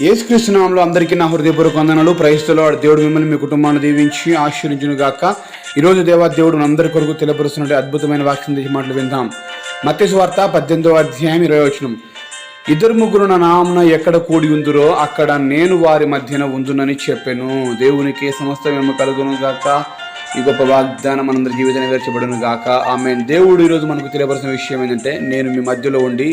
ఏసుకృష్ణనామంలో అందరికీ నా హృదయపూర్వక వందనాలు. ప్రయస్తులో దేవుడు మిమ్మల్ని మీ కుటుంబాన్ని దీవించి ఆశీర్వించును గాక ఈరోజు దేవా దేవుడు అందరి కొరకు తెలియపరుస్తున్నట్టు అద్భుతమైన వాక్యం తీసి మాటలు విందాం. మత్స్య వార్త పద్దెనిమిదో అధ్యాయం ఇరవై వచనం. ఇద్దరు ముగ్గురు నా నామన ఎక్కడ కూడి ఉందిరో అక్కడ నేను వారి మధ్యన ఉందునని చెప్పాను. దేవునికి సమస్త మేము కలుగును గాక ఈ గొప్ప వాగ్దానం మనందరి జీవితం నెరవేర్చబడును గాక ఆమె దేవుడు ఈరోజు మనకు తెలియపరిచిన విషయం ఏంటంటే నేను మీ మధ్యలో ఉండి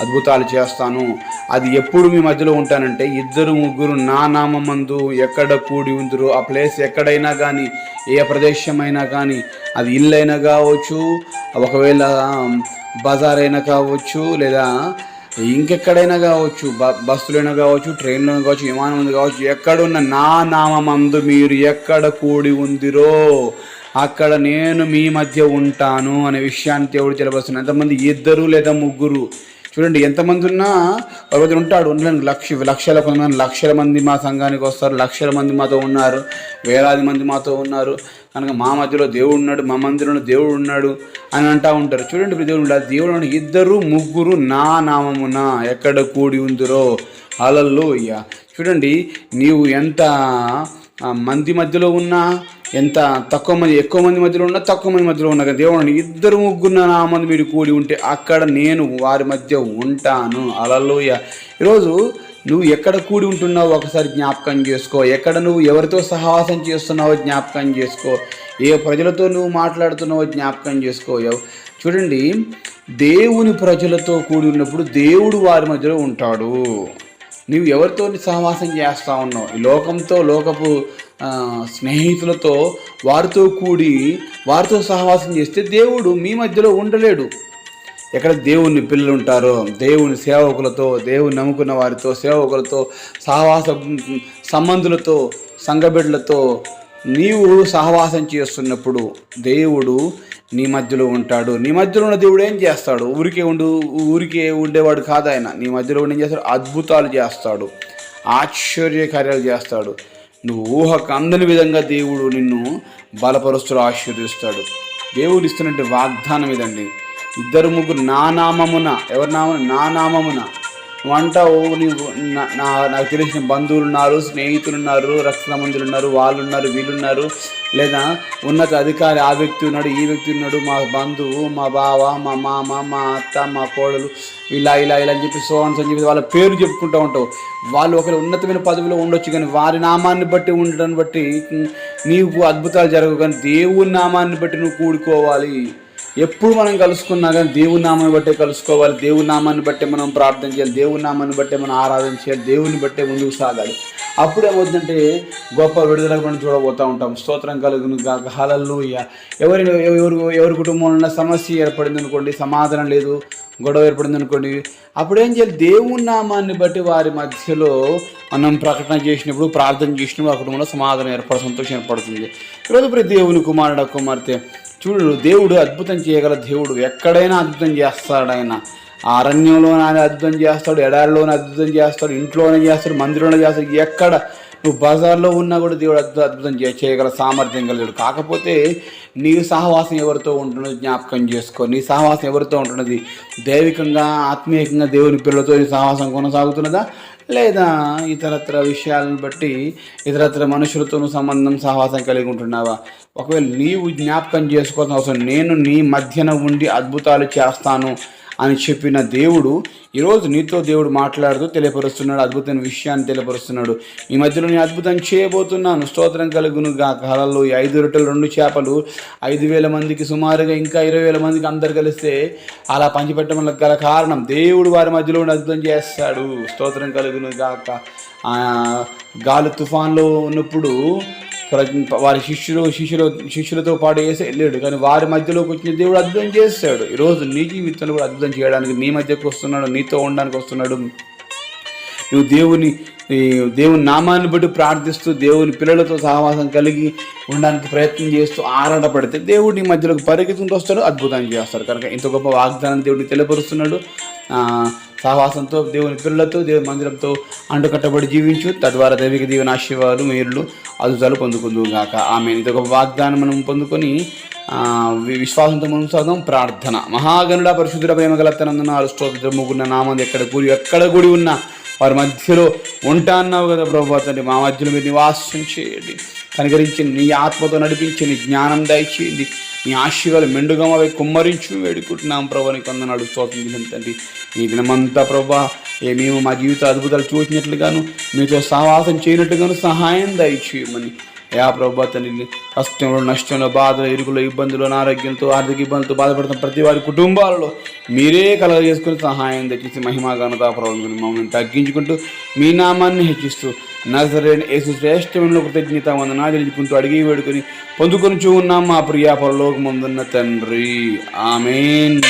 అద్భుతాలు చేస్తాను. అది ఎప్పుడు మీ మధ్యలో ఉంటానంటే ఇద్దరు ముగ్గురు నా నామందు ఎక్కడ కూడి ఉందరు ఆ ప్లేస్ ఎక్కడైనా కానీ ఏ ప్రదేశమైనా కానీ అది ఇల్లైనా కావచ్చు ఒకవేళ బజార్ అయినా కావచ్చు లేదా ఇంకెక్కడైనా కావచ్చు బ బస్సులైనా కావచ్చు ట్రైన్లో కావచ్చు విమానం కావచ్చు ఎక్కడున్న నా నామందు మీరు ఎక్కడ కూడి ఉందిరో అక్కడ నేను మీ మధ్య ఉంటాను అనే విషయాన్ని దేవుడు తెలియపరుస్తున్నాను ఎంతమంది ఇద్దరు లేదా ముగ్గురు చూడండి ఎంతమంది ఉన్నా ఒకటి ఉంటాడు ఉండడానికి లక్ష లక్షల కొంతమంది లక్షల మంది మా సంఘానికి వస్తారు లక్షల మంది మాతో ఉన్నారు వేలాది మంది మాతో ఉన్నారు. కనుక మా మధ్యలో దేవుడు ఉన్నాడు మా మందిరంలో దేవుడు ఉన్నాడు అని అంటూ ఉంటారు. చూడండి ఇప్పుడు దేవుడు ఉండాలి దేవుడు ఇద్దరు ముగ్గురు నా నామమున ఎక్కడ కూడి ఉందిరో. అలల్లో చూడండి నీవు ఎంత మంది మధ్యలో ఉన్నా ఎంత తక్కువ మంది ఎక్కువ మంది మధ్యలో ఉన్నా తక్కువ మంది మధ్యలో ఉన్నా కదా దేవుడు ఇద్దరు ముగ్గురు నా మంది మీరు కూడి ఉంటే అక్కడ నేను వారి మధ్య ఉంటాను. అలలోయ ఈరోజు నువ్వు ఎక్కడ కూడి ఉంటున్నావు ఒకసారి జ్ఞాపకం చేసుకో. ఎక్కడ నువ్వు ఎవరితో సహవాసం చేస్తున్నావో జ్ఞాపకం చేసుకో. ఏ ప్రజలతో నువ్వు మాట్లాడుతున్నావో జ్ఞాపకం చేసుకో. చూడండి దేవుని ప్రజలతో కూడి ఉన్నప్పుడు దేవుడు వారి మధ్యలో ఉంటాడు. నువ్వు ఎవరితో సహవాసం చేస్తూ ఉన్నావు? ఈ లోకంతో లోకపు స్నేహితులతో వారితో కూడి వారితో సహవాసం చేస్తే దేవుడు మీ మధ్యలో ఉండలేడు. ఎక్కడ దేవుని పిల్లలు ఉంటారో దేవుని సేవకులతో దేవుని నమ్ముకున్న వారితో సేవకులతో సహవాస సంబంధులతో సంఘబిడ్డలతో నీవు సహవాసం చేస్తున్నప్పుడు దేవుడు నీ మధ్యలో ఉంటాడు. నీ మధ్యలో ఉన్న దేవుడు ఏం చేస్తాడు? ఊరికే ఉండు ఊరికే ఉండేవాడు కాదు ఆయన. నీ మధ్యలో ఉండి ఏం చేస్తాడు? అద్భుతాలు చేస్తాడు. ఆశ్చర్య కార్యాలు చేస్తాడు. నువ్వు ఊహకు అందని విధంగా దేవుడు నిన్ను బలపరుస్తూ ఆశీర్వదిస్తాడు. దేవుడు ఇస్తున్నట్టు వాగ్దానం ఇదండి. ఇద్దరు ముగ్గురు నా నామమున ఎవరి నామమున? నా నామమున. నువ్వు నా- నాకు తెలిసిన బంధువులు ఉన్నారు స్నేహితులు ఉన్నారు రక్తమందులు ఉన్నారు వాళ్ళు ఉన్నారు వీళ్ళు ఉన్నారు లేదా ఉన్నత అధికారి ఆ వ్యక్తి ఉన్నాడు ఈ వ్యక్తి ఉన్నాడు మా బంధువు మా బావ మా మామ మా అత్త మా కోడలు ఇలా ఇలా ఇలా అని చెప్పి సోన్స్ అని చెప్పి వాళ్ళ పేరు చెప్పుకుంటూ ఉంటావు. వాళ్ళు ఒకరు ఉన్నతమైన పదవిలో ఉండొచ్చు కానీ వారి నామాన్ని బట్టి ఉండడాన్ని బట్టి నీకు అద్భుతాలు జరగవు కానీ దేవుని నామాన్ని బట్టి నువ్వు కూడుకోవాలి. ఎప్పుడు మనం కలుసుకున్నా కానీ దేవుని నామాన్ని బట్టే కలుసుకోవాలి. దేవుని నామాన్ని బట్టే మనం ప్రార్థన చేయాలి. దేవుని నామాన్ని బట్టే మనం ఆరాధన చేయాలి. దేవుని బట్టే ముందుకు సాగాలి. అప్పుడు ఏమవుతుందంటే గొప్ప విడుదల మనం చూడబోతూ ఉంటాం. స్తోత్రం కలుగును గాక. హలల్లు ఎవరి ఎవరు ఎవరి కుటుంబంలో ఉన్న సమస్య ఏర్పడింది అనుకోండి సమాధానం లేదు గొడవ ఏర్పడింది అనుకోండి అప్పుడు ఏం చేయాలి? దేవుని నామాన్ని బట్టి వారి మధ్యలో మనం ప్రకటన చేసినప్పుడు ప్రార్థన చేసినప్పుడు ఆ కుటుంబంలో సమాధానం ఏర్పడ సంతోషం ఏర్పడుతుంది. ఈరోజు ప్రతి దేవుని కుమారుడు కుమార్తె చూడు దేవుడు అద్భుతం చేయగల దేవుడు. ఎక్కడైనా అద్భుతం చేస్తాడు ఆయన అరణ్యంలోనే అద్భుతం చేస్తాడు ఎడారిలోనే అద్భుతం చేస్తాడు ఇంట్లోనే చేస్తాడు మందిరంలో చేస్తాడు. ఎక్కడ నువ్వు బజార్లో ఉన్నా కూడా దేవుడు అద్భుత అద్భుతం చేయగల సామర్థ్యం కలిగాడు కాకపోతే నీ సహవాసం ఎవరితో ఉంటున్నది జ్ఞాపకం చేసుకో. నీ సహవాసం ఎవరితో ఉంటున్నది? దైవికంగా ఆత్మీయంగా దేవుని పిల్లలతో నీ సహవాసం కొనసాగుతున్నదా? లేదా ఇతరత్ర విషయాలను బట్టి ఇతరత్ర మనుషులతో సంబంధం సహవాసం కలిగి ఉంటున్నావా? ఒకవేళ నీవు జ్ఞాపకం చేసుకోవాల్సిన అవసరం నేను నీ మధ్యన ఉండి అద్భుతాలు చేస్తాను. అని చెప్పిన దేవుడు ఈరోజు నీతో దేవుడు మాట్లాడుతూ తెలియపరుస్తున్నాడు అద్భుతమైన విషయాన్ని తెలియపరుస్తున్నాడు. ఈ మధ్యలో నేను అద్భుతం చేయబోతున్నాను. స్తోత్రం కలుగును గా కళల్లో ఈ ఐదు రొట్టెలు రెండు చేపలు ఐదు వేల మందికి సుమారుగా ఇంకా ఇరవై వేల మందికి అందరు కలిస్తే అలా పంచిపెట్టడం గల కారణం దేవుడు వారి మధ్యలో ఉండి అద్భుతం చేస్తాడు. స్తోత్రం కలుగును గాక. గాలి తుఫాన్లో ఉన్నప్పుడు వారి శిష్యులు శిష్యులు శిష్యులతో పాటు వేసి వెళ్ళాడు. కానీ వారి మధ్యలోకి వచ్చిన దేవుడు అద్భుతం చేస్తాడు. ఈరోజు నీ జీవితంలో కూడా అద్భుతం చేయడానికి నీ మధ్యకు వస్తున్నాడు నీతో ఉండడానికి వస్తున్నాడు. నువ్వు దేవుని దేవుని నామాన్ని బట్టి ప్రార్థిస్తూ దేవుని పిల్లలతో సహవాసం కలిగి ఉండడానికి ప్రయత్నం చేస్తూ ఆరాటపడితే దేవుడు నీ మధ్యలోకి పరిగెత్తుకుంటూ వస్తాడు అద్భుతం చేస్తాడు. కనుక ఇంత గొప్ప వాగ్దానం దేవుడిని తెలియపరుస్తున్నాడు. సహవాసంతో దేవుని పిల్లలతో దేవుని మందిరంతో అంటుకట్టబడి జీవించు. తద్వారా దైవిక దీవెన ఆశీర్వాదాలు మేలులు అదుతాలు పొందుకుందుగాక ఆమె ఇంత ఒక వాగ్దానం మనం పొందుకొని వి- విశ్వాసంతో ముందు సాగం ప్రార్థన. మహాగనుడ పరిశుద్ధుల ప్రేమ గలతనందున స్తోత్ర ముగ్గున్న నామంది ఎక్కడ కూడి ఎక్కడ గుడి ఉన్నా వారి మధ్యలో ఉంటా అన్నావు కదా ప్రభా తండ్రి. మా మధ్యలో మీరు నివాసం చేయండి. కనుగరించి నీ ఆత్మతో నడిపించి నీ జ్ఞానం దయచేయండి. నీ ఆశీర్వాదాలు మెండుగా అవి కుమ్మరించు వేడుకుంటున్నాం. ప్రభా నీకు అందనాడు స్తోత్రం తండ్రి. ఈ దినమంతా ప్రభా ఏ మేము మా జీవిత అద్భుతాలు చూసినట్లుగాను మీతో సహవాసం చేయనట్టుగాను సహాయం దయచేయమని యా ప్రభా తండ్రి కష్టంలో నష్టంలో బాధలు ఇరుకులో ఇబ్బందులు అనారోగ్యంతో ఆర్థిక ఇబ్బందులతో బాధపడుతున్న ప్రతి వారి కుటుంబాలలో మీరే కలగ చేసుకుని సహాయం తెచ్చేసి మహిమా ఘనత ప్రభుత్వం మమ్మల్ని తగ్గించుకుంటూ మీ నామాన్ని హెచ్చిస్తూ నజరేన్ యేసు శ్రేష్టమైన కృతజ్ఞత వందనా తెలుసుకుంటూ అడిగి వేడుకొని పొందుకొని ఉన్నాం మా ప్రియా పరలోకమందున్న తండ్రి. ఆమెన్.